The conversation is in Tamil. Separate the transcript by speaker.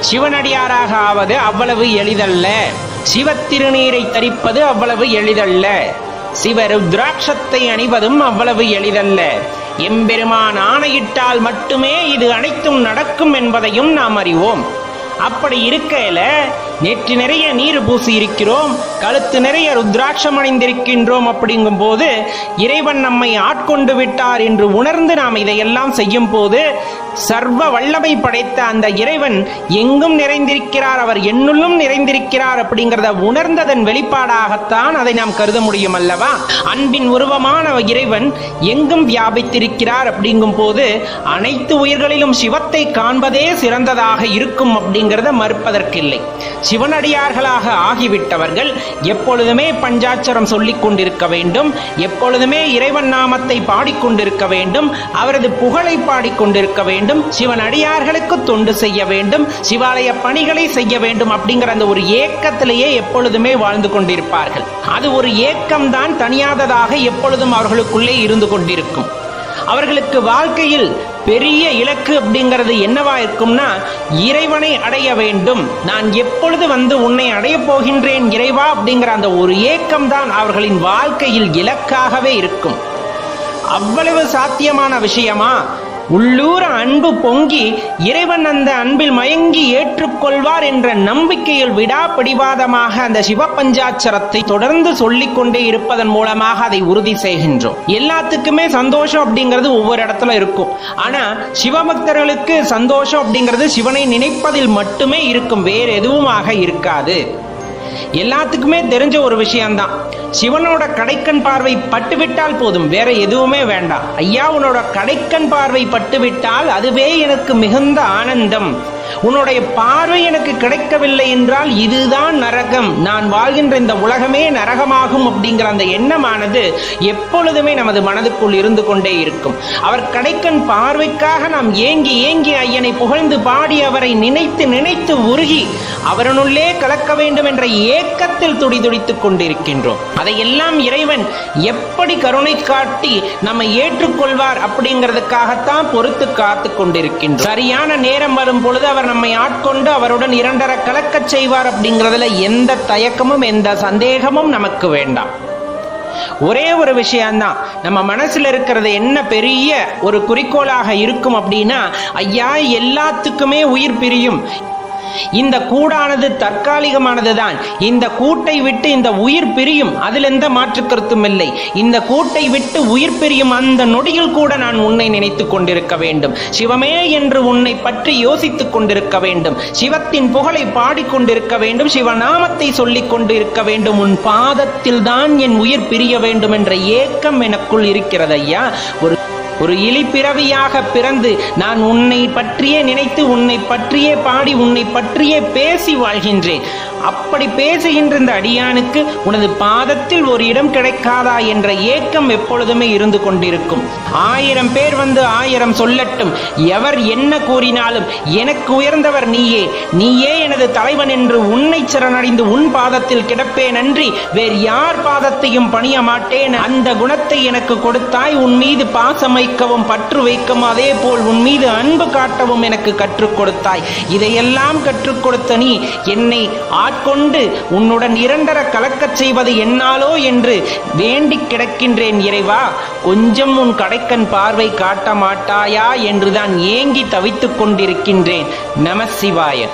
Speaker 1: சிவனடியாராக ஆவது அவ்வளவு எளிதல்ல. சிவத்திருநீரை தரிப்பது அவ்வளவு எளிதல்ல. சிவ ருத்ராட்சத்தை அணிவதும் அவ்வளவு எளிதல்ல. எம்பெருமான் ஆணையிட்டால் மட்டுமே இது அனைத்தும் நடக்கும் என்பதையும் நாம் அறிவோம். அப்படி இருக்கையில நேற்று நிறைய நீர் பூசி இருக்கிறோம் கழுத்து நிறைய ருத்ராட்சம் அணிந்திருக்கின்றோம் அப்படிங்கும் போது இறைவன் நம்மை ஆட்கொண்டு விட்டார் என்று உணர்ந்து நாம் இதையெல்லாம் செய்யும் போது சர்வ வல்லமை படைத்த அந்த இறைவன் எங்கும் நிறைந்திருக்கிறார் அவர் என்னுள்ளும் நிறைந்திருக்கிறார் அப்படிங்கிறத உணர்ந்ததன் வெளிப்பாடாகத்தான் அதை நாம் கருத முடியும் அல்லவா? அன்பின் உருவமான இறைவன் எங்கும் வியாபித்திருக்கிறார் அப்படிங்கும் போது அனைத்து உயிர்களிலும் சிவத்தை காண்பதே சிறந்ததாக இருக்கும் அப்படிங்கிறத மறுப்பதற்கில்லை. சிவனடியார்களாக ஆகிவிட்டவர்கள் எப்பொழுதுமே பஞ்சாட்சரம் சொல்லிக் கொண்டிருக்க வேண்டும் எப்பொழுதுமே இறைவன் நாமத்தை பாடிக்கொண்டிருக்க வேண்டும் அவரது புகழை பாடிக்கொண்டிருக்க வேண்டும் சிவன் அடியார்களுக்கு தொண்டு செய்ய வேண்டும் சிவாலய பணிகளை செய்ய வேண்டும் அப்படிங்கிற அந்த ஒரு ஏக்கத்திலேயே எப்பொழுதுமே வாழ்ந்து கொண்டிருப்பார்கள். அது ஒரு ஏக்கம்தான் தனியாததாக எப்பொழுதும் அவர்களுக்குள்ளே இருந்து கொண்டிருக்கும். அவர்களுக்கு வாழ்க்கையில் பெரிய இலக்கு அப்படிங்கிறது என்னவா இருக்கும்னா இறைவனை அடைய வேண்டும். நான் எப்பொழுது வந்து உன்னை அடையப் போகின்றேன் இறைவா அப்படிங்கிற அந்த ஒரு ஏக்கம் தான் அவர்களின் வாழ்க்கையில் இலக்காகவே இருக்கும். அவ்வளவு சாத்தியமான விஷயமா? உள்ளூர அன்பு பொங்கி இறைவன் அந்த அன்பில் மயங்கி ஏற்றுக்கொள்வார் என்ற நம்பிக்கையில் விடாப்பிடிவாதமாக அந்த சிவபஞ்சாட்சரத்தை தொடர்ந்து சொல்லிக் கொண்டே இருப்பதன் மூலமாக அதை உறுதி செய்கின்றோம். எல்லாத்துக்குமே சந்தோஷம் அப்படிங்கிறது ஒவ்வொரு இடத்துல இருக்கும். ஆனா சிவபக்தர்களுக்கு சந்தோஷம் அப்படிங்கிறது சிவனை நினைப்பதில் மட்டுமே இருக்கும் வேறு எதுவுமாக இருக்காது. எல்லாத்துக்குமே தெரிஞ்ச ஒரு விஷயம்தான். சிவனோட கடைக்கண் பார்வை பட்டுவிட்டால் போதும் வேற எதுவுமே வேண்டாம். ஐயா உன்னோட கடைக்கண் பார்வை பட்டுவிட்டால் அதுவே எனக்கு மிகுந்த ஆனந்தம். உன்னுடைய பார்வை எனக்கு கிடைக்கவில்லை என்றால் இதுதான் நரகம். நான் வாழ்கின்ற இந்த உலகமே நரகமாகும் அப்படிங்கிற அந்த எண்ணமானது எப்பொழுதுமே நமது மனதுக்குள் இருந்து கொண்டே இருக்கும். அவர் கடைக்கண் பார்வைக்காக நாம் ஏங்கி ஏங்கி ஐயனை புகழ்ந்து பாடி அவரை நினைத்து நினைத்து உருகி அவரனுள்ளே கலக்க வேண்டும் என்ற ஏக்கத்தில் துடிதுடித்துக் கொண்டிருக்கின்றோம். அதையெல்லாம் இறைவன் எப்படி கருணை காட்டி நம்மை ஏற்றுக்கொள்வார் அப்படிங்கிறதுக்காகத்தான் பொறுத்து காத்து கொண்டிருக்கின்றோம். சரியான நேரம் வரும் பொழுது அவர் நம்மை ஆட்கொண்டு அவருடன் இரண்டர கலக்கச் செய்வார் அப்படிங்கிறதுல எந்த தயக்கமும் எந்த சந்தேகமும் நமக்கு வேண்டாம். ஒரே ஒரு விஷயம்தான். நம்ம மனசுல இருக்கிறது என்ன பெரிய ஒரு குறிக்கோளாக இருக்கும் அப்படின்னா ஐயா எல்லாத்துக்குமே உயிர் பிரியும். இந்த கூடானது தற்காலிகமானதுதான் இந்த கூட்டை விட்டு இந்த உயிர் பிரியும். அதில் எந்த மாற்று கருத்தும் இல்லை. இந்த கூட்டை விட்டு உயிர் பிரியும் அந்த நொடியில் கூட நான் உன்னை நினைத்துக் கொண்டிருக்க வேண்டும். சிவமே என்று உன்னை பற்றி யோசித்துக் கொண்டிருக்க வேண்டும். சிவத்தின் புகழை பாடிக்கொண்டிருக்க வேண்டும். சிவநாமத்தை சொல்லிக் கொண்டிருக்க வேண்டும். உன் பாதத்தில் தான் என் உயிர் பிரிய வேண்டும் என்ற ஏக்கம் எனக்குள் இருக்கிறது ஐயா. ஒரு ஒரு இழிப்பிறவியாக பிறந்து நான் உன்னை பற்றியே நினைத்து உன்னை பற்றியே பாடி உன்னை பற்றியே பேசி வாழ்கின்றேன். அப்படி பேசுகின்ற இந்த அடியானுக்கு உனது பாதத்தில் ஒரு இடம் கிடைக்காதா என்ற ஏக்கம் எப்பொழுதுமே இருந்து கொண்டிருக்கும். ஆயிரம் பேர் வந்து ஆயிரம் சொல்லட்டும். எவர் என்ன கூறினாலும் எனக்கு உயர்ந்தவர் நீயே. நீயே எனது தலைவன் என்று உன்னை சரணடைந்து உன் பாதத்தில் கிடப்பேன் அன்றி வேறு யார் பாதத்தையும் பணிய மாட்டேன். அந்த குணத்தை எனக்கு கொடுத்தாய். உன் மீது பாசம் வைக்கவும் பற்று வைக்கவும் அதே போல் உன் மீது அன்பு காட்டவும் எனக்கு கற்றுக் கொடுத்தாய். இதையெல்லாம் கற்றுக் கொடுத்த நீ என்னை ஆட்கொண்டு உன்னுடன் இரண்டர கலக்கச் செய்வது என்னாலோ என்று வேண்டிக் கிடக்கின்றேன் இறைவா. கொஞ்சம் உன் கடைக்கண் பார்வை காட்ட மாட்டாயா என்றுதான் ஏங்கி தவித்துக் கொண்டிருக்கின்றேன். நம சிவாய.